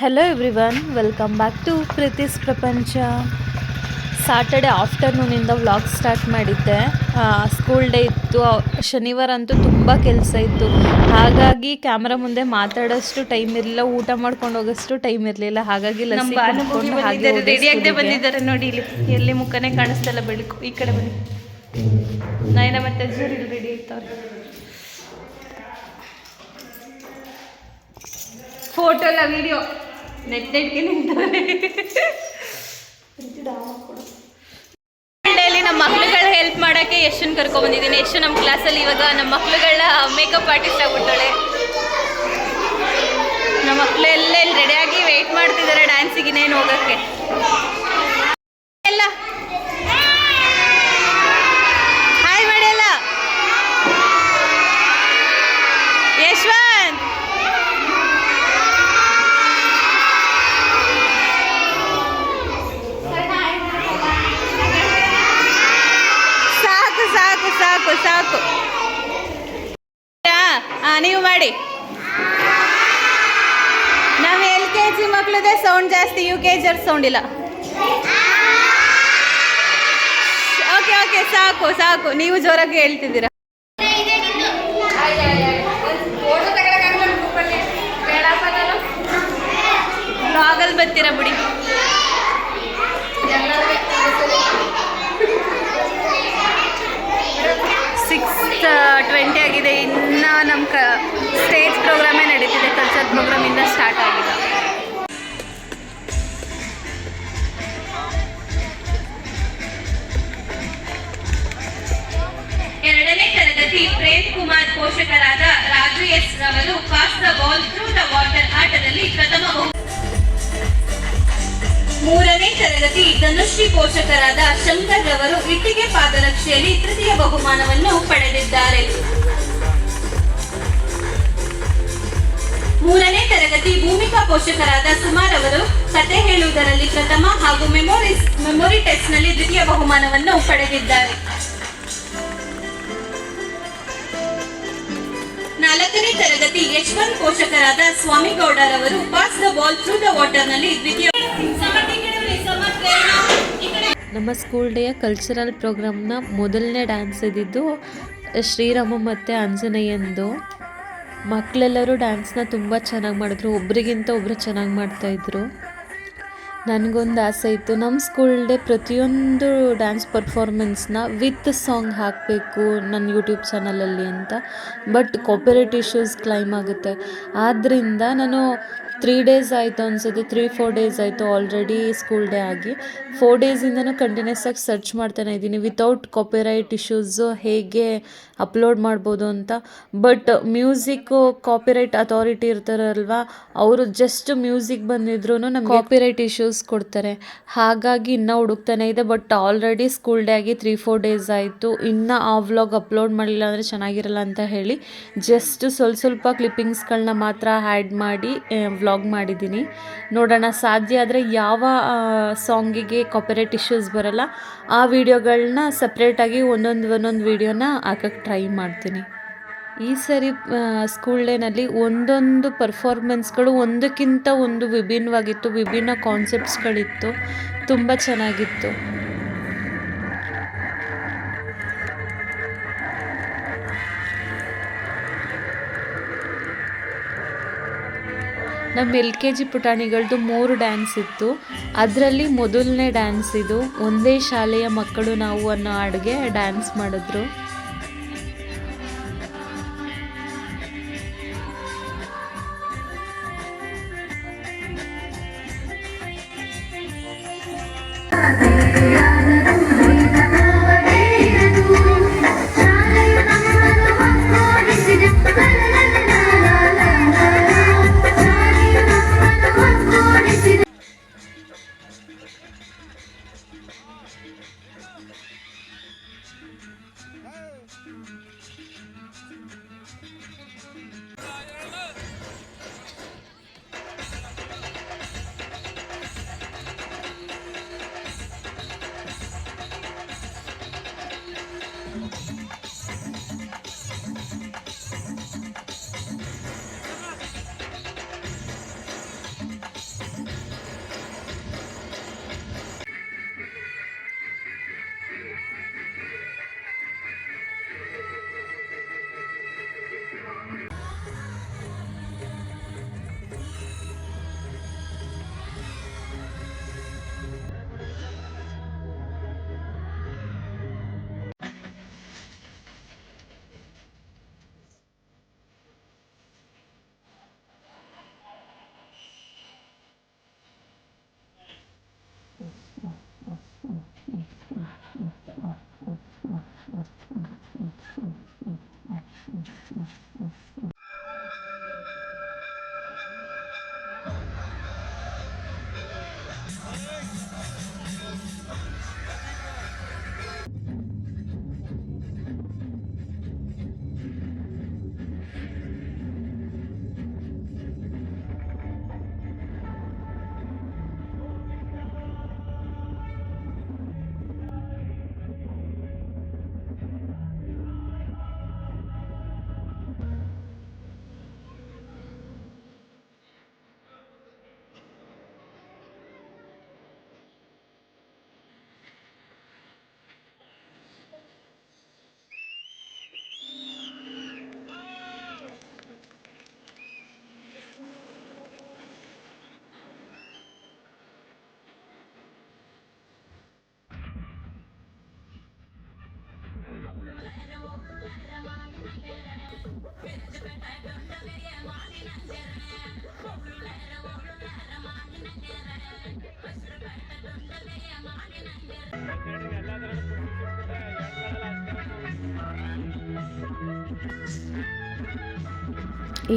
Hello everyone welcome back to Preethi's Prapancha Saturday ಆಫ್ಟರ್ನೂನಿಂದ vlog start ಮಾಡಿದ್ದೆ. School day ಇತ್ತು. ಶನಿವಾರ ಅಂತೂ ತುಂಬ ಕೆಲಸ ಇತ್ತು. ಹಾಗಾಗಿ ಕ್ಯಾಮ್ರಾ ಮುಂದೆ ಮಾತಾಡೋಷ್ಟು ಟೈಮ್ ಇರಲಿಲ್ಲ ಊಟ ಮಾಡ್ಕೊಂಡು ಹೋಗೋಷ್ಟು ಟೈಮ್ ಇರಲಿಲ್ಲ. ಹಾಗಾಗಿ ರೆಡಿಯಾಗದೆ ಬಂದಿದ್ದಾರೆ. ನೋಡಿ ಇಲ್ಲಿ. ಎಲ್ಲಿ ಮುಖನೇ ಕಾಣಿಸ್ತಲ್ಲ ಬೆಳಕು. ಈ ಕಡೆ ಬನ್ನಿ. ನಯನ ಮತ್ತೆ ಜೋರಿ ಇಲ್ಲಿ ರೆಡಿ ಇರ್ತಾವ್ರೆ. ಫೋಟೋ ಎಲ್ಲ ವಿಡಿಯೋ ನೆಟ್ ನೆಟ್ಗೆ ನಿಂತವ್ರೆ. ಡೇಲಿ ನಮ್ಮ ಮಕ್ಳುಗಳ ಹೆಲ್ಪ್ ಮಾಡೋಕ್ಕೆ ಯಶನ್ ಕರ್ಕೊಂಡ್ ಬಂದಿದ್ದೀನಿ. ಯಶು ನಮ್ಮ ಕ್ಲಾಸಲ್ಲಿ ಇವಾಗ ನಮ್ಮ ಮಕ್ಳುಗಳ ಮೇಕಪ್ ಆರ್ಟಿಸ್ಟ್ ಆಗ್ಬಿಟ್ಟಳೆ ನಮ್ಮ ಮಕ್ಳು ಎಲ್ಲ ಇಲ್ಲಿ ರೆಡಿಯಾಗಿ ವೆಯ್ಟ್ ಮಾಡ್ತಿದ್ದಾರೆ ಡ್ಯಾನ್ಸಿಗೆ ಇನ್ನೇನು ಹೋಗೋಕ್ಕೆ. ನೀವು ಮಾಡಿ. ನಾವು ಎಲ್ ಕೆ ಜಿ ಮಕ್ಳದೇ ಸೌಂಡ್ ಜಾಸ್ತಿ, ಯು ಕೆ ಜಿ ಸೌಂಡ್ ಇಲ್ಲ. ಓಕೆ ಓಕೆ ಸಾಕು ಸಾಕು. ನೀವು ಜೋರಾಗಿ ಹೇಳ್ತಿದ್ದೀರಾ. ಬ್ಲಾಗಲ್ಲಿ ಬರ್ತೀರಾ ಬಿಡಿ. ಸಿಕ್ಸ್ ಟ್ವೆಂಟಿ ಆಗಿದೆ ಇನ್ನು. ನಮ್ಮ ಕ ಸ್ಟೇಜ್ ಪ್ರೋಗ್ರಾಮೇ ನಡೀತಿದೆ ಕಲ್ಚರ್ ಪ್ರೋಗ್ರಾಮ್ ಸ್ಟಾರ್ಟ್ ಆಗಿದೆ. ಎರಡನೇ ತರಗತಿ ಪ್ರೇಮ್ ಕುಮಾರ್ ಪೋಷಕರಾದ ರಾಜು ಎಸ್ ರವರು pass the ball through the water ಆಟದಲ್ಲಿ ಪ್ರಥಮ ಮೂರನೇ ತರಗತಿ ಧನುಶ್ರೀ ಪೋಷಕರಾದ ಶಂಕರ್ ರವರು ಇಟ್ಟಿಗೆ ಪಾದರಕ್ಷೆಯಲ್ಲಿ ತೃತೀಯ ಬಹುಮಾನವನ್ನು ಪಡೆದಿದ್ದಾರೆ. ಮೂರನೇ ತರಗತಿ ಭೂಮಿಕಾ ಪೋಷಕರಾದ ಸುಮಾರ್ ಅವರು ಕತೆ ಹೇಳುವುದರಲ್ಲಿ ಪ್ರಥಮ ಹಾಗೂ ಮೆಮೋರಿ ಮೆಮೊರಿ ಟೆಸ್ಟ್ನಲ್ಲಿ ದ್ವಿತೀಯ ಬಹುಮಾನವನ್ನು ಪಡೆದಿದ್ದಾರೆ. ನಾಲ್ಕನೇ ತರಗತಿ ಯಶವಂತ್ ಪೋಷಕರಾದ ಸ್ವಾಮಿಗೌಡರವರು pass the ball through the ವಾಟರ್ನಲ್ಲಿ ದ್ವಿತೀಯ ನಮ್ಮ ಸ್ಕೂಲ್ ಡೇಯ ಕಲ್ಚರಲ್ ಪ್ರೋಗ್ರಾಮ್ನ ಮೊದಲನೇ ಡ್ಯಾನ್ಸ್ ಇದ್ದಿದ್ದು ಶ್ರೀರಾಮ ಮತ್ತು ಆಂಜನೇಯಂದು. ಮಕ್ಕಳೆಲ್ಲರೂ ಡ್ಯಾನ್ಸ್ನ ತುಂಬ ಚೆನ್ನಾಗಿ ಮಾಡಿದ್ರು. ಒಬ್ರಿಗಿಂತ ಒಬ್ಬರು ಚೆನ್ನಾಗಿ ಮಾಡ್ತಾಯಿದ್ರು ನನಗೊಂದು ಆಸೆ ಇತ್ತು. ನಮ್ಮ ಸ್ಕೂಲ್ ಡೇ ಪ್ರತಿಯೊಂದು ಡ್ಯಾನ್ಸ್ ಪರ್ಫಾರ್ಮೆನ್ಸ್ನ ವಿತ್ ಸಾಂಗ್ ಹಾಕಬೇಕು ನನ್ನ ಯೂಟ್ಯೂಬ್ ಚಾನಲಲ್ಲಿ ಅಂತ. ಬಟ್ ಕಾಪರೇಟ್ ಇಶ್ಯೂಸ್ ಕ್ಲೈಮ್ ಆಗುತ್ತೆ. ಆದ್ದರಿಂದ ನಾನು ತ್ರೀ ಡೇಸ್ ಆಯಿತು ಅನ್ಸುತ್ತೆ. ತ್ರೀ ಫೋರ್ ಡೇಸ್ ಆಯಿತು ಆಲ್ರೆಡಿ ಸ್ಕೂಲ್ ಡೇ ಆಗಿ. ಫೋರ್ ಡೇಸಿಂದನೂ ಕಂಟಿನ್ಯೂಸ್ ಆಗಿ ಸರ್ಚ್ ಮಾಡ್ತಾನೆ ಇದ್ದೀನಿ. ವಿತೌಟ್ ಕಾಪಿರೈಟ್ ಇಶ್ಯೂಸು ಹೇಗೆ ಅಪ್ಲೋಡ್ ಮಾಡ್ಬೋದು ಅಂತ. ಬಟ್ ಮ್ಯೂಸಿಕ್ಕು ಕಾಪಿರೈಟ್ ಅಥಾರಿಟಿ ಇರ್ತಾರಲ್ವಾ, ಅವರು ಜಸ್ಟ್ ಮ್ಯೂಸಿಕ್ ಬಂದಿದ್ರು ನಮ್ಗೆ ಕಾಪಿರೈಟ್ ಇಶ್ಯೂಸ್ ಕೊಡ್ತಾರೆ. ಹಾಗಾಗಿ ಇನ್ನೂ ಹುಡುಕ್ತಾನೆ ಇದೆ. ಬಟ್ ಆಲ್ರೆಡಿ ಸ್ಕೂಲ್ ಡೇ ಆಗಿ ತ್ರೀ ಫೋರ್ ಡೇಸ್ ಆಯಿತು. ಇನ್ನೂ ಆ ವ್ಲಾಗ್ ಅಪ್ಲೋಡ್ ಮಾಡಲಿಲ್ಲ ಅಂದರೆ ಚೆನ್ನಾಗಿರಲ್ಲ ಅಂತ ಹೇಳಿ ಜಸ್ಟ್ ಸ್ವಲ್ಪ ಸ್ವಲ್ಪ ಕ್ಲಿಪ್ಪಿಂಗ್ಸ್ಗಳನ್ನ ಮಾತ್ರ ಆ್ಯಡ್ ಮಾಡಿ ವ್ಲಾಗ್ ಮಾಡಿದ್ದೀನಿ. ನೋಡೋಣ, ಸಾಧ್ಯ ಆದರೆ ಯಾವ ಸಾಂಗಿಗೆ ಕಾಪರೇಟ್ ಇಶ್ಯೂಸ್ ಬರಲ್ಲ, ಆ ವಿಡಿಯೋಗಳನ್ನ ಸಪ್ರೇಟಾಗಿ ಒಂದೊಂದು ಒಂದೊಂದು ವಿಡಿಯೋನ ಹಾಕಕ್ಕೆ ಟ್ರೈ ಮಾಡ್ತೀನಿ. ಈ ಸರಿ ಸ್ಕೂಲ್ ಡೇನಲ್ಲಿ ಒಂದೊಂದು ಪರ್ಫಾರ್ಮೆನ್ಸ್ಗಳು ಒಂದಕ್ಕಿಂತ ಒಂದು ವಿಭಿನ್ನವಾಗಿತ್ತು, ವಿಭಿನ್ನ ಕಾನ್ಸೆಪ್ಟ್ಸ್ಗಳಿತ್ತು ತುಂಬ ಚೆನ್ನಾಗಿತ್ತು. ನಮ್ಮ ಎಲ್ ಕೆ ಜಿ ಪುಟಾಣಿಗಳದ್ದು ಮೂರು ಡ್ಯಾನ್ಸ್ ಇತ್ತು. ಅದರಲ್ಲಿ ಮೊದಲನೇ ಡ್ಯಾನ್ಸ್ ಇದು, ಒಂದೇ ಶಾಲೆಯ ಮಕ್ಕಳು ನಾವು ಅನ್ನೋ ಹಾಡಿಗೆ ಡ್ಯಾನ್ಸ್ ಮಾಡಿದ್ರು.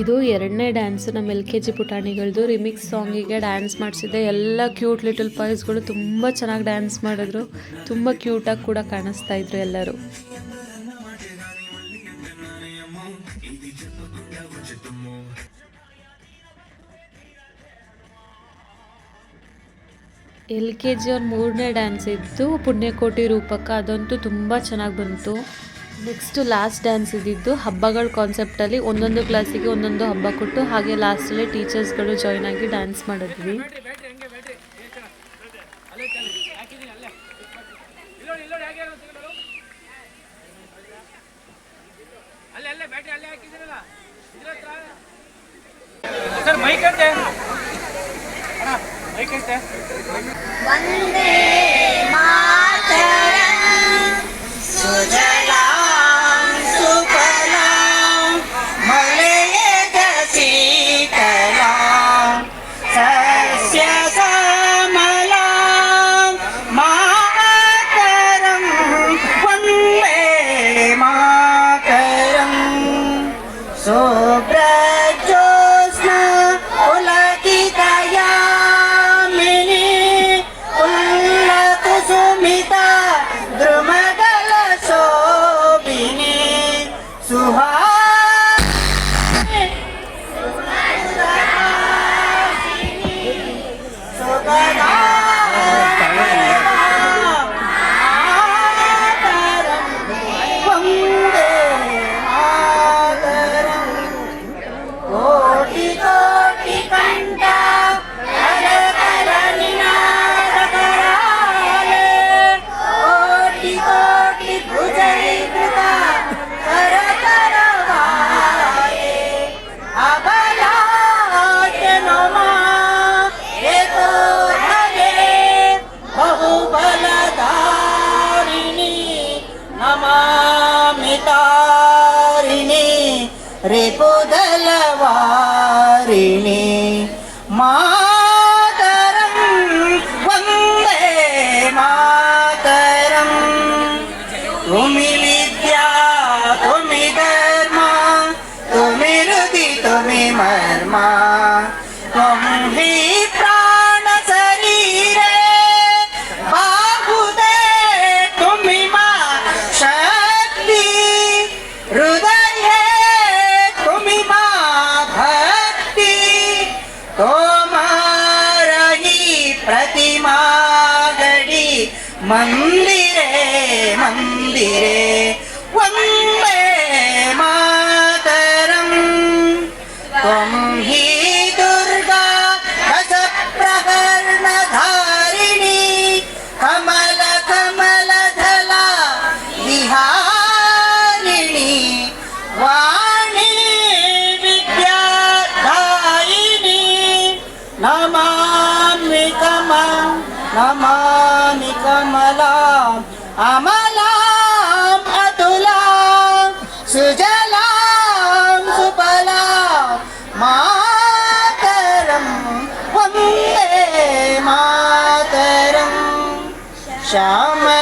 ಇದು ಎರಡನೇ ಡ್ಯಾನ್ಸ್ ನಮ್ಮ ಎಲ್ ಕೆ ಜಿ ಪುಟಾಣಿಗಳದ್ದು ರಿಮಿಕ್ಸ್ ಸಾಂಗಿಗೆ ಡ್ಯಾನ್ಸ್ ಮಾಡಿಸಿದ್ದೆ. ಎಲ್ಲ ಕ್ಯೂಟ್ ಲಿಟಲ್ ಪಾಯ್ಸ್ಗಳು ತುಂಬ ಚೆನ್ನಾಗಿ ಡ್ಯಾನ್ಸ್ ಮಾಡಿದ್ರು. ತುಂಬ ಕ್ಯೂಟಾಗಿ ಕೂಡ ಕಾಣಿಸ್ತಾ ಇದ್ರು ಎಲ್ಲರೂ. ಎಲ್ ಕೆ ಜಿ ಅವ್ರ ಮೂರನೇ ಡ್ಯಾನ್ಸ್ ಇತ್ತು ಪುಣ್ಯಕೋಟಿ ರೂಪಕ. ಅದಂತೂ ತುಂಬ ಚೆನ್ನಾಗಿ ಬಂತು. ನೆಕ್ಸ್ಟು ಲಾಸ್ಟ್ ಡ್ಯಾನ್ಸ್ ಇದ್ದಿದ್ದು ಹಬ್ಬಗಳ ಕಾನ್ಸೆಪ್ಟಲ್ಲಿ ಒಂದೊಂದು ಕ್ಲಾಸಿಗೆ ಒಂದೊಂದು ಹಬ್ಬ ಕೊಟ್ಟು ಹಾಗೆ ಲಾಸ್ಟಲ್ಲಿ ಟೀಚರ್ಸ್ಗಳು ಜಾಯ್ನ್ ಆಗಿ ಡ್ಯಾನ್ಸ್ ಮಾಡಿದ್ವಿ. ಸರ್ ಮೈಕ್ ಅಂತೆ. amalam atulam sujalam supalam mataram vande mataram shamai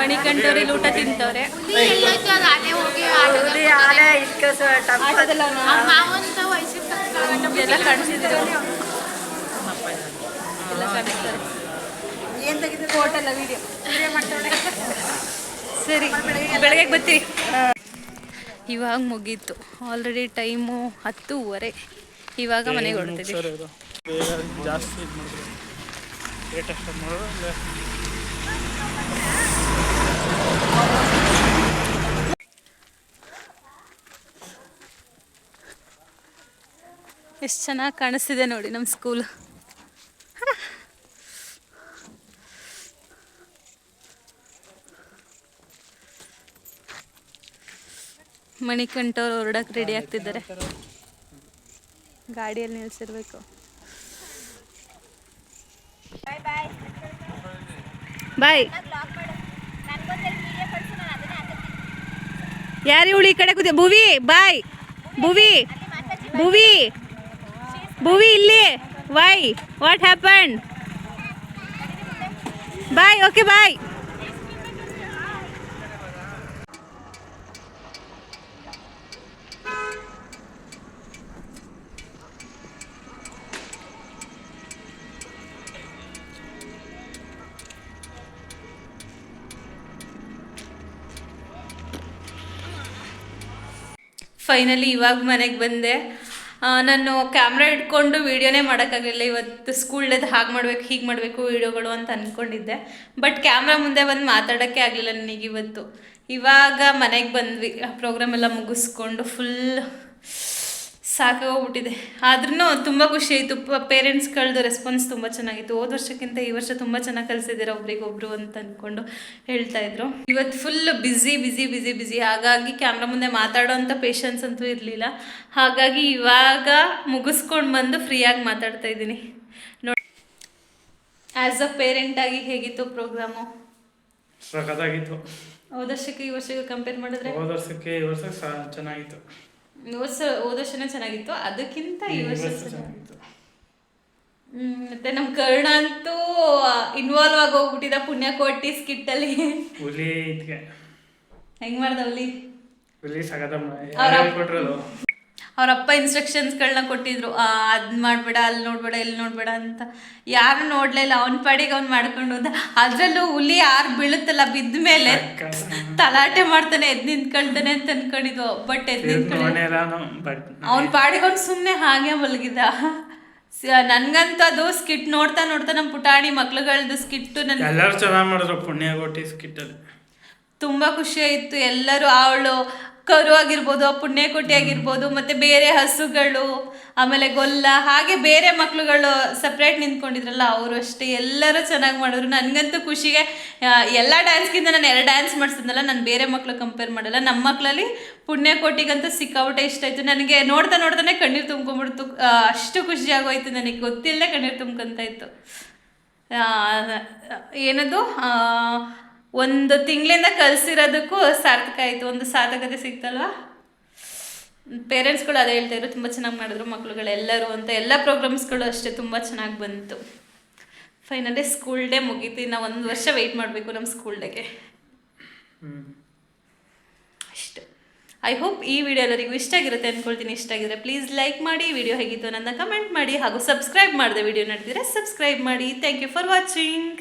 ಮಣಿಕಂಠವ್ರಿಗೆ ಊಟ ತಿಂತವ್ರೆ. ಎಲ್ಲ ಕಾಣಿಸಿದ್ರು ವಿಡಿಯೋ ಸರಿ ಬೆಳಗ್ಗೆ ಬರ್ತೀವಿ ಇವಾಗ ಮುಗೀತು. ಆಲ್ರೆಡಿ ಟೈಮು ಹತ್ತೂವರೆ. ಇವಾಗ ಮನೆಗೆ ಹೊಡ್ತೀವಿ ಜಾಸ್ತಿ ಎಷ್ಟು ಚೆನ್ನಾಗಿ ಕಾಣಿಸ್ತಿದೆ ನೋಡಿ ನಮ್ಮ ಸ್ಕೂಲ್ ಮಣಿಕಂಠವ್ರು ಹೊರಡಕ್ಕೆ ರೆಡಿ ಆಗ್ತಿದ್ದಾರೆ. ಗಾಡಿಯಲ್ಲಿ ನಿಲ್ಸಿರ್ಬೇಕು. ಬಾಯ್. ಯಾರು ಇವಳು ಈ ಕಡೆ ಕೂತಿ ಭುವಿ, ಬಾಯ್. ಭುವಿ ಭುವಿ. ಭುವಿ ಇಲ್ಲಿ. Why what happen bye okay bye finally ಇವಾಗ ಮನೆಗೆ ಬಂದೆ. ನಾನು ಕ್ಯಾಮ್ರಾ ಇಟ್ಕೊಂಡು ವೀಡಿಯೋನೇ ಮಾಡೋಕ್ಕಾಗಲಿಲ್ಲ. ಇವತ್ತು ಸ್ಕೂಲ್ ಡೇದು ಹಾಗೆ ಮಾಡಬೇಕು, ಹೀಗೆ ಮಾಡಬೇಕು ವೀಡಿಯೋಗಳು ಅಂತ ಅಂದ್ಕೊಂಡಿದ್ದೆ ಬಟ್ ಕ್ಯಾಮ್ರಾ ಮುಂದೆ ಬಂದು ಮಾತಾಡೋಕ್ಕೆ ಆಗಲಿಲ್ಲ ನನಗೆ ಇವತ್ತು. ಇವಾಗ ಮನೆಗೆ ಬಂದ್ವಿ. ಪ್ರೋಗ್ರಾಮ್ ಪ್ರೋಗ್ರಾಮೆಲ್ಲ ಮುಗಿಸ್ಕೊಂಡು ಫುಲ್ ಸಾಕಾಗೋಗ್ಬಿಟ್ಟಿದೆ. ಆದ್ರೂ ತುಂಬ ಖುಷಿ ಆಯಿತು. ಪೇರೆಂಟ್ಸ್ಗಳದ್ದು ರೆಸ್ಪಾನ್ಸ್ ತುಂಬ ಚೆನ್ನಾಗಿತ್ತು. ಹೋದ ವರ್ಷಕ್ಕಿಂತ ಈ ವರ್ಷ ತುಂಬ ಚೆನ್ನಾಗಿ ಕಲಿಸಿದ್ದೀರ ಒಬ್ರಿಗೊಬ್ರು ಅಂತ ಅಂದ್ಕೊಂಡು ಹೇಳ್ತಾ ಇದ್ರು. ಇವತ್ತು full busy busy busy busy ಹಾಗಾಗಿ ಕ್ಯಾಮ್ರಾ ಮುಂದೆ ಮಾತಾಡೋ ಅಂಥ ಪೇಷನ್ಸ್ ಅಂತೂ ಇರಲಿಲ್ಲ. ಹಾಗಾಗಿ ಇವಾಗ ಮುಗಿಸ್ಕೊಂಡು ಬಂದು ಫ್ರೀಯಾಗಿ ಮಾತಾಡ್ತಾ ಇದ್ದೀನಿ. ನೋಡಿ ಆ್ಯಸ್ ಅ ಪೇರೆಂಟಾಗಿ ಹೇಗಿತ್ತು ಪ್ರೋಗ್ರಾಮು ಸಖತ್ತಾಗಿತ್ತು. ಹೋದ ವರ್ಷಕ್ಕೆ ಈ ವರ್ಷಕ್ಕೆ ಕಂಪೇರ್ ಮಾಡಿದ್ರೆ? ಹೋದ ವರ್ಷಕ್ಕೆ ಈ ವರ್ಷ ಚೆನ್ನಾಗಿತ್ತು. ಹೋದ ವರ್ಷ ಚೆನ್ನಾಗಿತ್ತು ಅದಕ್ಕಿಂತ ಈ ವರ್ಷ ವರ್ಷ ಚೆನ್ನಾಗಿತ್ತು. ಹ್ಮ್, ಮತ್ತೆ ನಮ್ ಕರ್ಣ ಅಂತೂ ಇನ್ವಾಲ್ವ್ ಆಗಿ ಹೋಗ್ಬಿಟ್ಟಿದ ಪುಣ್ಯಕೋಟಿ ಸ್ಕಿಟ್ ಅಲ್ಲಿ ಹುಲಿ ಹೆಂಗ್ ಮಾಡ್ದ ಅಲ್ಲಿ ಹುಲಿ ಸಖತ್ತ ಅವ್ರ ಕೊಟ್ಟಿರೋದು ಅವ್ರ ಅಪ್ಪ ಇನ್ಸ್ಟ್ರಕ್ಷನ್ಸ್ಗಳನ್ನ ಕೊಟ್ಟಿದ್ರು ಅದು ಮಾಡ್ಬೇಡ ಅಲ್ಲಿ ನೋಡ್ಬೇಡ ಇಲ್ಲಿ ನೋಡ್ಬೇಡ ಅಂತ. ಯಾರು ನೋಡ್ಲೇ ಇಲ್ಲ. ಅವ್ನ ಪಾಡಿಗೆ ಅವ್ನು ಮಾಡ್ಕೊಂಡು ಹೋದ. ಅದ್ರಲ್ಲೂ ಹುಲಿ ಯಾರು ಬೀಳುತ್ತಲ್ಲ ಬಿದ್ದ ಮೇಲೆ ತಲಾಟೆ ಮಾಡ್ತಾನೆ ಎದ್ ನಿಂತ್ಕೊಳ್ತಾನೆ ಅಂತ ಅನ್ಕೊಂಡಿದ್ವು. ಬಟ್ ಎದ್ ನಿಂತ್ಕೊಳ್ಳಿ. ಅವ್ನ ಪಾಡಿಗೆ ಅವ್ನು ಸುಮ್ಮನೆ ಹಾಗೆ ಮಲಗಿದ. ನನ್ಗಂತ ಅದು ಸ್ಕಿಟ್ ನೋಡ್ತಾ ನೋಡ್ತಾ ನಮ್ಮ ಪುಟಾಣಿ ಮಕ್ಳುಗಳ್ದು ಸ್ಕಿಟ್ಟು ನನ್ ಎಲ್ಲರೂ ಚೆನ್ನಾಗಿ ಮಾಡಿದ್ರು ಪುಣ್ಯ ಕೊಟ್ಟಿ ತುಂಬಾ ತುಂಬ ಖುಷಿ ಆಯಿತು. ಎಲ್ಲರೂ ಅವಳು ಕರು ಆಗಿರ್ಬೋದು ಪುಣ್ಯಕೋಟಿ ಆಗಿರ್ಬೋದು ಮತ್ತು ಬೇರೆ ಹಸುಗಳು, ಆಮೇಲೆ ಗೊಲ್ಲ, ಹಾಗೆ ಬೇರೆ ಮಕ್ಕಳುಗಳು ಸಪ್ರೇಟ್ ನಿಂತ್ಕೊಂಡಿದ್ರಲ್ಲ, ಅವರು ಅಷ್ಟೇ, ಎಲ್ಲರೂ ಚೆನ್ನಾಗಿ ಮಾಡಿದ್ರು. ನನಗಂತೂ ಖುಷಿಗೆ ಎಲ್ಲ ಡ್ಯಾನ್ಸ್ಗಿಂತ ನಾನು ಎರಡು ಡ್ಯಾನ್ಸ್ ಮಾಡಿಸಿದ್ನಲ್ಲ, ನಾನು ಬೇರೆ ಮಕ್ಕಳು ಕಂಪೇರ್ ಮಾಡಲ್ಲ. ನಮ್ಮ ಮಕ್ಕಳಲ್ಲಿ ಪುಣ್ಯಕೋಟಿಗಂತೂ ಸಿಕ್ಕಾಪಟ್ಟೆ ಇಷ್ಟ ಆಯಿತು. ನನಗೆ ನೋಡ್ತಾ ನೋಡ್ತಾನೆ ಕಣ್ಣೀರು ತುಂಬ್ಕೊಂಬಿಡ್ತು ಅಷ್ಟು ಖುಷಿ ಆಗೋಯ್ತು ನನಗೆ. ಗೊತ್ತಿಲ್ಲದೆ ಕಣ್ಣೀರು ತುಂಬ್ಕೊಂತ ಇತ್ತು. ಏನದು? ಒಂದು ತಿಂಗಳಿಂದ ಕಲಿಸಿರೋದಕ್ಕೂ ಸಾರ್ಥಕ ಆಯಿತು. ಒಂದು ಸಾಧಕತೆ ಸಿಕ್ತಲ್ವಾ? ಪೇರೆಂಟ್ಸ್ಗಳು ಅದೇ ಹೇಳ್ತಾಯಿದ್ರು ತುಂಬ ಚೆನ್ನಾಗಿ ಮಾಡಿದ್ರು ಮಕ್ಕಳುಗಳೆಲ್ಲರೂ ಅಂತ. ಎಲ್ಲ ಪ್ರೋಗ್ರಾಮ್ಸ್ಗಳು ಅಷ್ಟೇ ತುಂಬ ಚೆನ್ನಾಗಿ ಬಂತು. ಫೈನಲಿ ಸ್ಕೂಲ್ ಡೇ ಮುಗೀತು. ನಾವು ಒಂದು ವರ್ಷ ವೆಯ್ಟ್ ಮಾಡಬೇಕು ನಮ್ಮ ಸ್ಕೂಲ್ ಡೇಗೆ ಅಷ್ಟು. ಐ ಹೋಪ್ ಈ ವಿಡಿಯೋ ಎಲ್ಲರಿಗೂ ಇಷ್ಟ ಆಗಿರುತ್ತೆ ಅಂದ್ಕೊಳ್ತೀನಿ ಇಷ್ಟ ಆಗಿದ್ರೆ ಪ್ಲೀಸ್ ಲೈಕ್ ಮಾಡಿ. ವಿಡಿಯೋ ಹೇಗಿತ್ತು ನನ್ನ ಕಮೆಂಟ್ ಮಾಡಿ. ಹಾಗೂ ಸಬ್ಸ್ಕ್ರೈಬ್ ಮಾಡಿದೆ ವಿಡಿಯೋ ನಡೆದಿದ್ರೆ ಸಬ್ಸ್ಕ್ರೈಬ್ ಮಾಡಿ. Thank you for watching